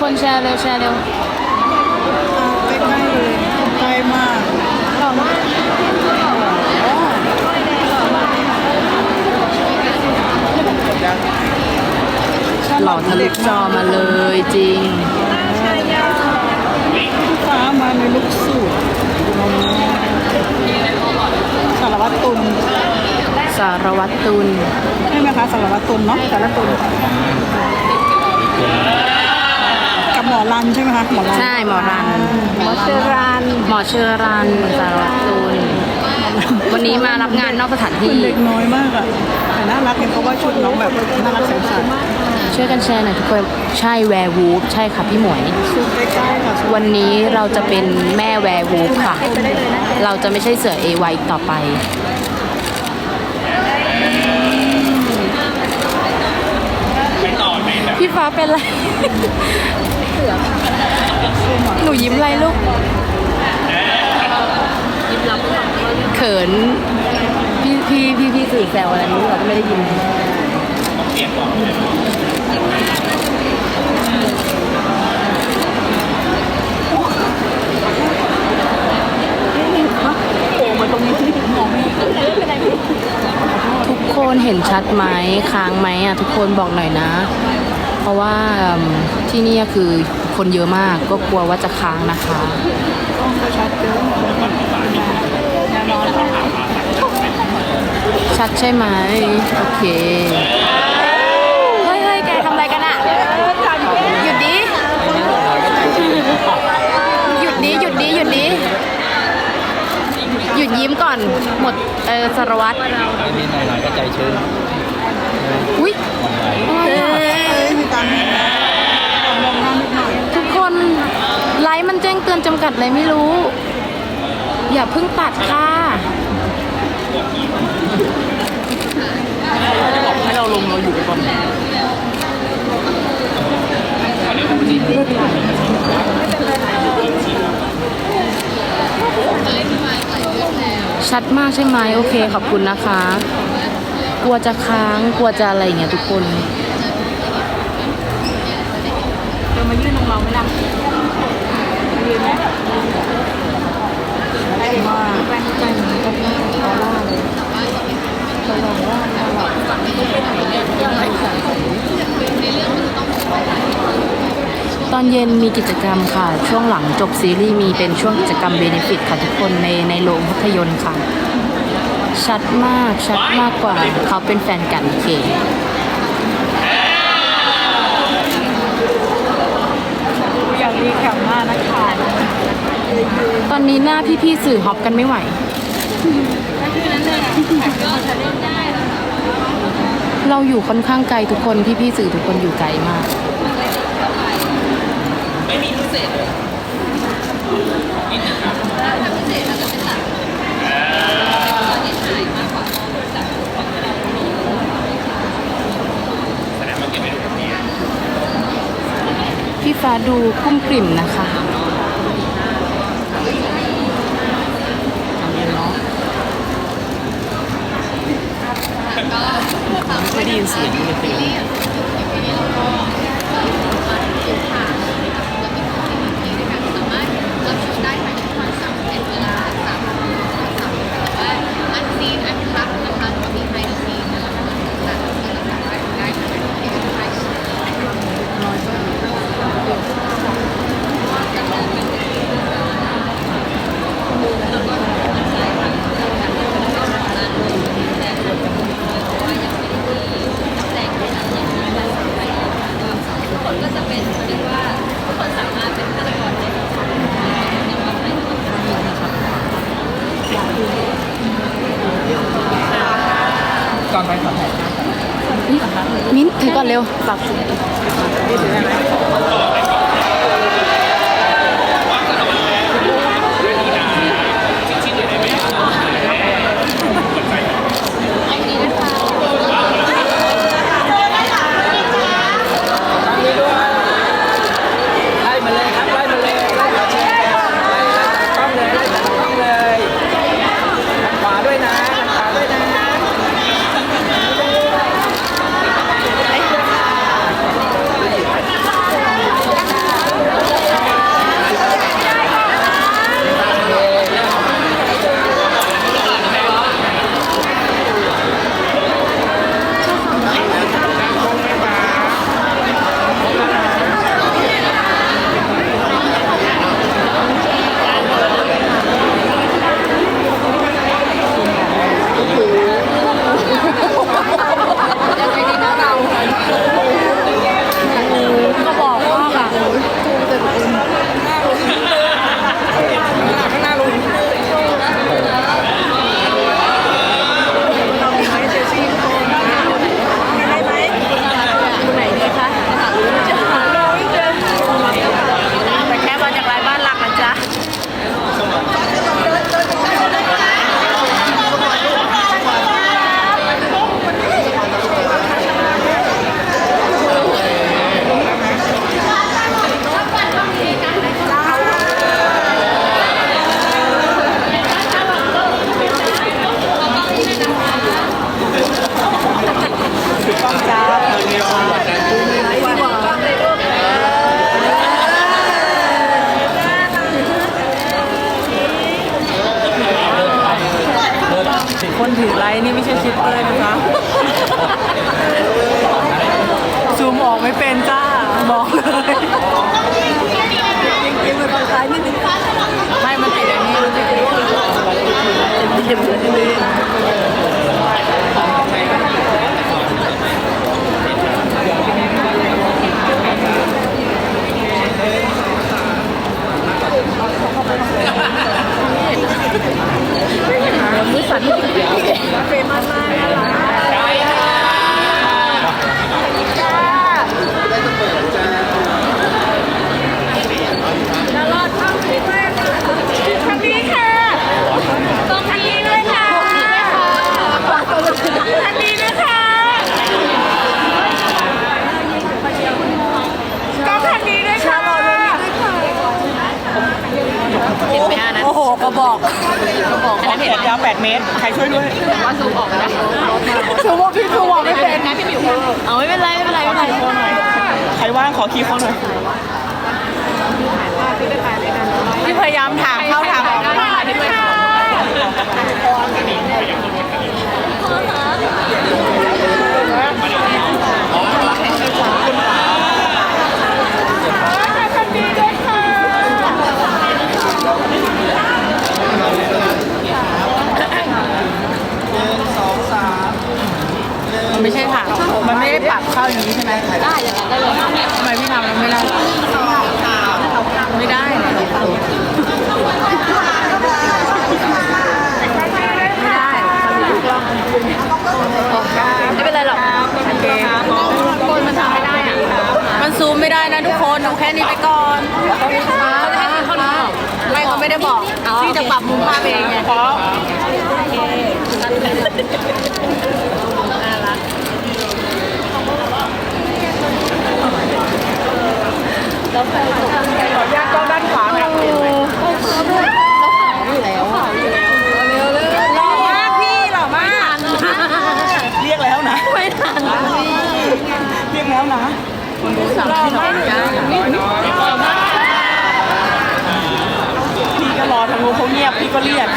คนแชร์เร็วแชร์เร็วใกล้ๆเลยใกล้มากหล่อมากหล่อทะลุจอมาเลยจริงฟ้ามาในลุกสูทสารวัตรตุลสารวัตรตุลใช่ไหมคะสารวัตรตุลเนาะสารวัตรตุลกับหม อรันใช่ไหมคะหมอรันใช่หมอรัน หมอเชอรัน หมอเชอรันสารวัตรตุลวันนี้มารับงานนอกสถานคุที่ณเด็กน้อยมากอะแต่น่ารักเนี่ยเพราะว่าชุดน้องแบบน่ารักใสช่วยกันแชร์หน่อยทุกคนใช่แวร์วูฟใช่ค่ะพี่หมวยๆชุดใกล้ๆค่ะชุดวันนี้เราจะเป็นแม่แวร์วูฟค่ะ เราจะไม่ใช่เสือเอไวต่อไปพี่ฟ้าเป็นไร หนูยิ้มอะไรลูกเขิน พี่พี่พี่พี่สื่อแซวอะไรไม่รู้เราก็ไม่ได้ยินโอ้มาตรงนี้ที่มองไม่เห็นทุกคนเห็นชัดไหมค้างไหมอะ ทุกคนบอกหน่อยนะ เพราะว่าอืมที่นี่คือคนเยอะมากก็กลัวว่าจะค้างนะคะกล้องก็ชัดเจนแน่นอนค่ะชัดใช่ไหมโอเคเฮ้ยเฮ้ยแกทำอะไรกันอะหยุดดิหยุดดิหยุดดิหยุดดิหยุดยิ้มก่อนหมดเออสารวัตรนิดๆหน่อยๆก็ใจชื้นอุ้ยหวั่นไหวอะไรอะ เอ้ยมีตังค์มองหน้านิดหน่อย ทุกคนไลฟ์มันแจ้งเตือนจำกั ดอะไรไม่รู้ อย่าเพิ่งตัดค่ะให้เราลงเราอยู่กันก่อนชัดมากใช่ไหมโอเคขอบคุณนะคะ กลัวจะค้างกลัวจะอะไรอย่างเงี้ยทุกคนจะมายื่นของเราไหมล่ะยืนไหมได้มากแป้งแป้งกับหน้าออร่าเลยเขาบอกว่าน่ารัก ตอน เย็นมีกิจกรรมค่ะ ช่วงหลังจบซีรีส์มีเป็นช่วงกิจกรรมเบนฟิตค่ะทุกคนในในโรงภาพยนตร์ค่ะ ชัดมากชัดมากกว่าเขาเป็นแฟนกันเคอยากรีแคปหน้านักข่าวตอนนี้หน้าพี่ๆสื่อฮอปกันไม่ไหวเราอยู่ค่อนข้างไกลทุกคนพี่ๆสื่อทุกคนอยู่ไกลมาก พี่ฟ้าดูกุ้มกลิ่มนะคะไม่ได้ยินเสียงเลย อนไปขอถ่ายภาพก่อนมิ้นถือก่อนเร็วตัดสุดนี่ถึงอะไร ไล่มาเลยครับไล่มาเลยไล่มาแชร์ไล่ไล่จากกล้องเลยไล่จากกล้องเลยทางขวาด้วยนะทางขวาด้วยนะ คนถือ คลิปเปอร์นะจ๊ะซูมออกไม่เป็นจ้าบอกเลยไม่มันติดอันนี้มันติดอันนี้ติดอันนี้ มือสั่นเฟรมมากมากนะคะจะรอดช่องนี้ด้วยค่ะทางนี้ค่ะตรงทางนี้ด้วยค่ะทางนี้ด้วยค่ะก็ทางนี้ด้วยค่ะเห็นไหมฮะ นะโอ้โหกระบอกกระบอกขอเขียนยาว8เมตร ใครช่วยด้วยชูว่าพี่ชูว่าไม่เป็นนะพี่หมิวเอาไม่เป็นไรไม่เป็นไรไม่เป็นไรใครว่างขอคีย์เขาหน่อยพี่พยายามถามเข้าถามออกได้ค่ะพี่ด้วยค่ะ มันไม่ใช่ถามมันไม่ได้ปรับเข้าอย่างนี้ใช่ไหมได้อย่างนั้นได้เลยทำไมพี่ทำแล้ไม่ได้ไม่ได้ ไม่ได้ไม่เป็นไรหรอกโอเคคนมันทำไม่ได้อะมันซูมไม่ได้นะทุกคนเอาแค่นี้ไปก่อนไม่เขาไม่ได้บอกพี่จะปรับมุมภาพเองไง ขออนุญาตกล้องด้านขวาครับหล่อมากพี่หล่อมากเรียกแล้วนะไม่ทันเรียกแล้วนะหล่อมากพี่ก็รอทางนู้นเขาเงียบพี่ก็เรียก